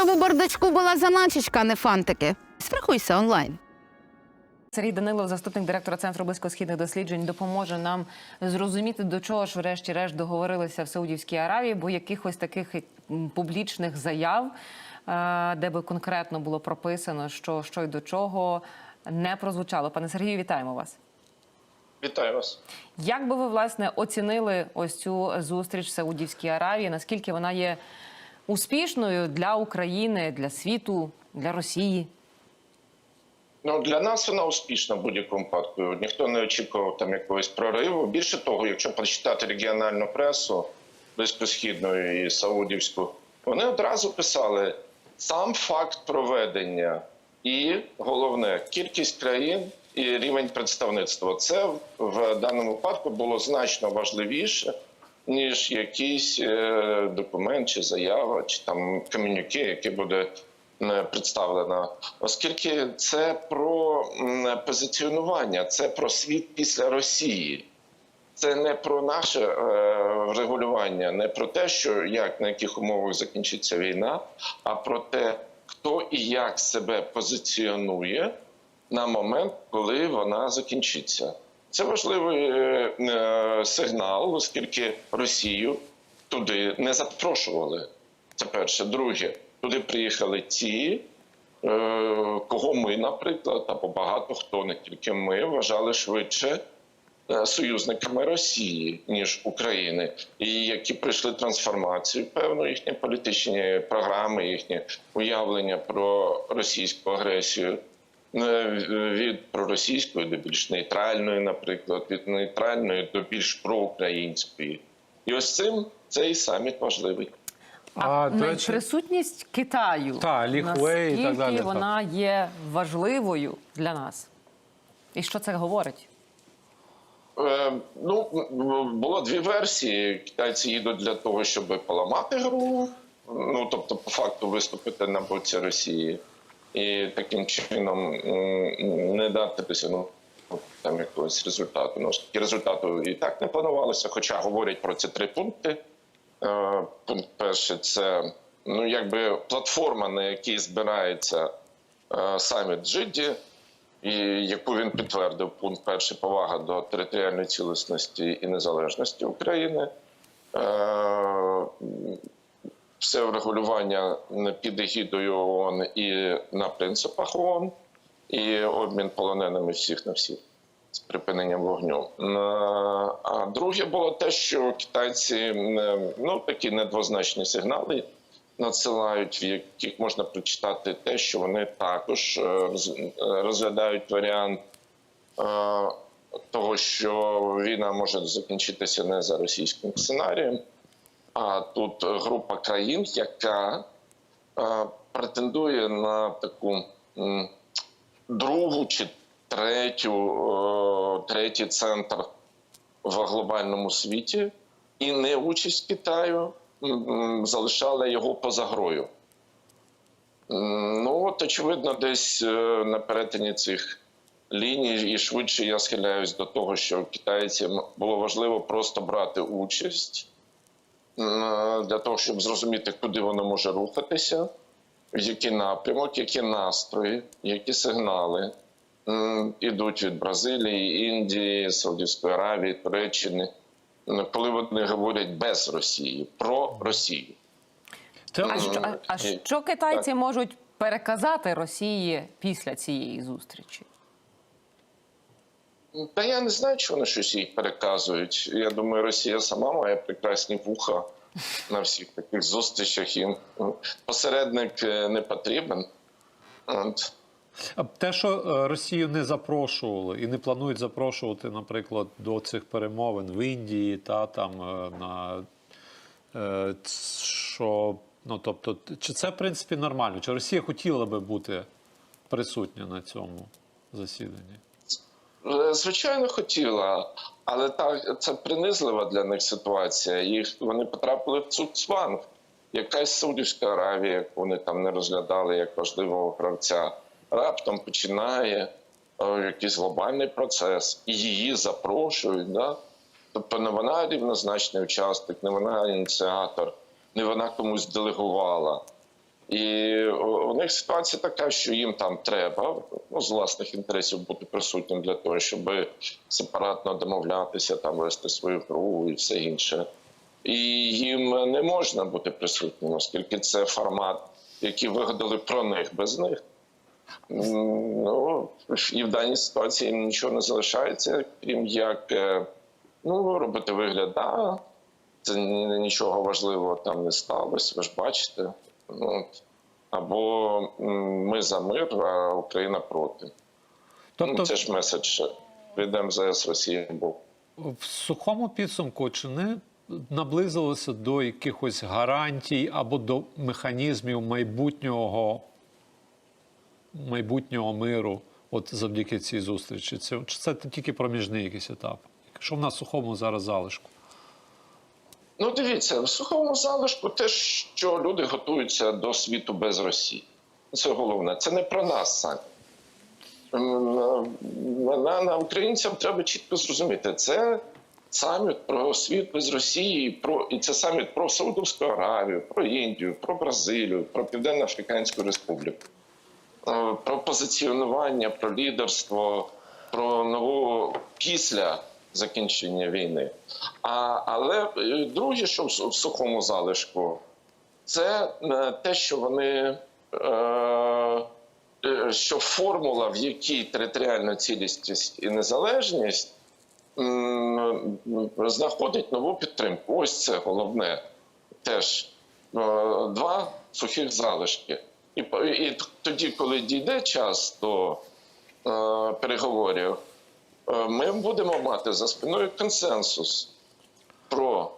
Щоб у бардачку була заначечка, а не фантики. Страхуйся онлайн. Сергій Данилов, заступник директора центру близькосхідних досліджень, допоможе нам зрозуміти, до чого ж, врешті-решт, договорилися в Саудівській Аравії, бо якихось таких публічних заяв, е, де би конкретно було прописано, що, що й до чого, не прозвучало. Пане Сергію, вітаємо вас. Вітаю вас. Як би ви власне оцінили ось цю зустріч в Саудівській Аравії? Наскільки вона є успішною для України, для світу, для Росії? Ну для нас вона успішна в будь-якому випадку. Ніхто не очікував там якогось прориву. Більше того, якщо прочитати регіональну пресу близькосхідну і саудівську, вони одразу писали сам факт проведення і головне кількість країн і рівень представництва. Це в даному випадку було значно важливіше. Ніж якийсь е, документ чи заява, чи там комюніке, яке буде е, представлено, оскільки це про позиціонування, це про світ після Росії. Це не про наше е, регулювання, не про те, що як на яких умовах закінчиться війна, а про те, хто і як себе позиціонує на момент, коли вона закінчиться. Це важливий е, е, сигнал, оскільки Росію туди не запрошували. Це перше. Друге, туди приїхали ті, е, кого ми, наприклад, або багато хто, не тільки ми, вважали швидше союзниками Росії, ніж України, і які пройшли трансформацію, певно, їхні політичні програми, їхнє уявлення про російську агресію. Е, Від проросійської до більш нейтральної, наприклад, від нейтральної до більш проукраїнської, і ось цим цей саміт важливий. А, до ну, присутність Китаю Та, Лі Хуей і так далі, так. вона є важливою для нас? І що це говорить? Е, ну, було дві версії. Китайці їдуть для того, щоб поламати гру, ну тобто, по факту, виступити на боці Росії і таким чином не дати досягнути там якогось результату. Ну, результату і так не планувалося, хоча говорять про ці три пункти. Е, Пункт перший це ну, якби платформа, на якій збирається е, саміт Джидді, і яку він підтвердив пункт перший повага до територіальної цілісності і незалежності України. Все врегулювання під егідою ООН і на принципах ООН, і обмін полоненими всіх на всіх з припиненням вогню. А друге було те, що китайці ну такі недвозначні сигнали надсилають, в яких можна прочитати те, що вони також е, е, розглядають варіант е, того, що війна може закінчитися не за російським сценарієм, а тут група країн, яка е, претендує на таку другу чи третю, е, третій центр в глобальному світі, і не участь Китаю залишала його поза грою. Ну, от, очевидно, десь е, на перетині цих ліній, і швидше я схиляюсь до того, що китайцям було важливо просто брати участь для того, щоб зрозуміти, куди воно може рухатися, в який напрямок, які настрої, які сигнали м, ідуть від Бразилії, Індії, Саудівської Аравії, Туреччини, коли вони говорять без Росії про Росію. Це, А що, а, а що китайці можуть переказати Росії після цієї зустрічі? Та я не знаю, чи вони щось їй переказують. Я думаю, Росія сама має прекрасні вуха на всіх таких зустрічах. М, посередник е, не потрібен. От. Те, що е, Росію не запрошували і не планують запрошувати, наприклад, до цих перемовин в Індії та там е, на що ну тобто, чи це в принципі нормально? Чи Росія хотіла би бути присутня на цьому засіданні? Е, Звичайно, хотіла, але так це принизлива для них ситуація. Їх вони потрапили в Цуцванг. Якась Саудівська Аравія, яку вони там не розглядали як важливого гравця, раптом починає е, якийсь глобальний процес, і її запрошують. Да? Тобто не вона рівнозначний учасник, не вона ініціатор, не вона комусь делегувала. І у них ситуація така, що їм там треба ну, з власних інтересів бути присутнім для того, щоб сепаратно домовлятися, там вести свою гру і все інше. І їм не можна бути присутнім, оскільки це формат, який вигадали про них без них. Ну, і в даній ситуації їм нічого не залишається, крім як е, ну, робити вигляд, да, це нічого важливого там не сталося, ви ж бачите. Ну, або ми за мир, а Україна проти. Тобто, Ну, це ж меседж від МЗС Росії був. в сухому підсумку чи не наблизилося до якихось гарантій або до механізмів майбутнього, майбутнього миру, от завдяки цій зустрічі? Це, чи це тільки проміжний якийсь етап? Що в нас в сухому зараз залишку? Ну, дивіться, в сухому залишку те, що люди готуються до світу без Росії. Це головне. Це не про нас самі. На, на українцям треба чітко зрозуміти, це саміт про світ без Росії, про, і це саміт про Саудовську Аравію, про Індію, про Бразилію, про Південно-Африканську Республіку, Е, про позиціонування, про лідерство, про нову після закінчення війни. А, але е, друге, що в в сухому залишку, це е, те, що вони. Е, е, що формула, в якій територіальна цілісність і незалежність знаходить нову підтримку. Ось це головне теж два сухих залишки. І, і тоді, коли дійде час до е, переговорів, ми будемо мати за спиною консенсус про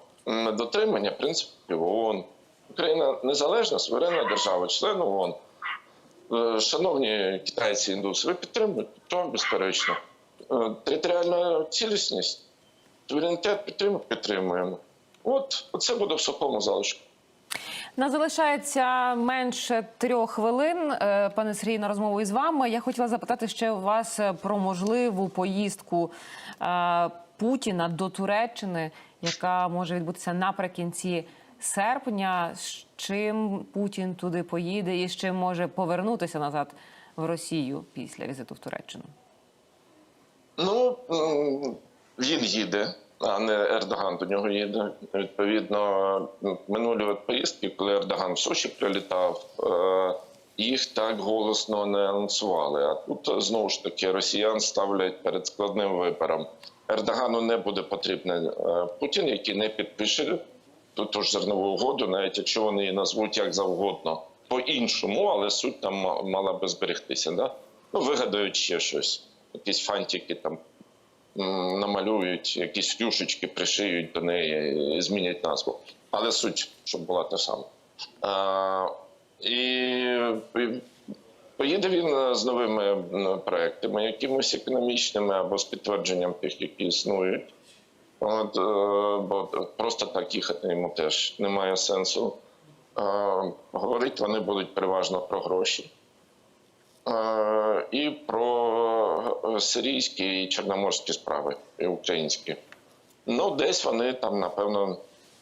дотримання принципів ООН. Україна незалежна, суверенна держава, член ООН. Е, Шановні китайці, індуси, ви підтримуєте? То безперечно. Е, Територіальна цілісність, суверенітет підтримуємо, підтримуємо. От це буде в сухому залишку. Нас залишається менше трьох хвилин. Е, Пане Сергій, на розмову із вами. Я хотіла запитати ще вас е, про можливу поїздку е, Путіна до Туреччини, яка може відбутися наприкінці серпня. З чим Путін туди поїде і з чим може повернутися назад в Росію після візиту в Туреччину? Ну, він їде, а не Ердоган до нього їде. Відповідно, минулі поїздки, коли Ердоган в Сочі прилітав, е, їх так голосно не анонсували. А тут знову ж таки росіян ставлять перед складним вибором. Ердогану не буде потрібен е, Путін, який не підпише ту, ж зернову угоду, навіть якщо вони її назвуть як завгодно по-іншому, але суть там мала би зберегтися. Да? Ну, вигадають ще щось, якісь фантики там намалюють, якісь фюшечки пришиють до неї і змінять назву. Але суть, щоб була та сама. А, і, поїде він з новими проектами, якимось економічними або з підтвердженням тих, які існують. От, е, бо просто так їхати йому теж немає сенсу. Е, Говорить вони будуть переважно про гроші. Е, І про е, сирійські і чорноморські справи, і українські. Ну, десь вони там, напевно,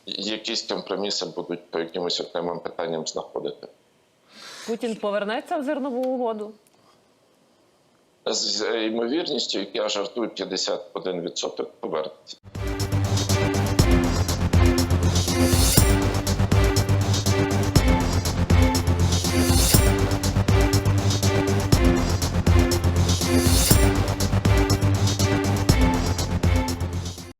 якісь компроміси будуть по якимось окремим питанням знаходити. Путін повернеться в зернову угоду? З ймовірністю, як я жартую, 51% повернеться.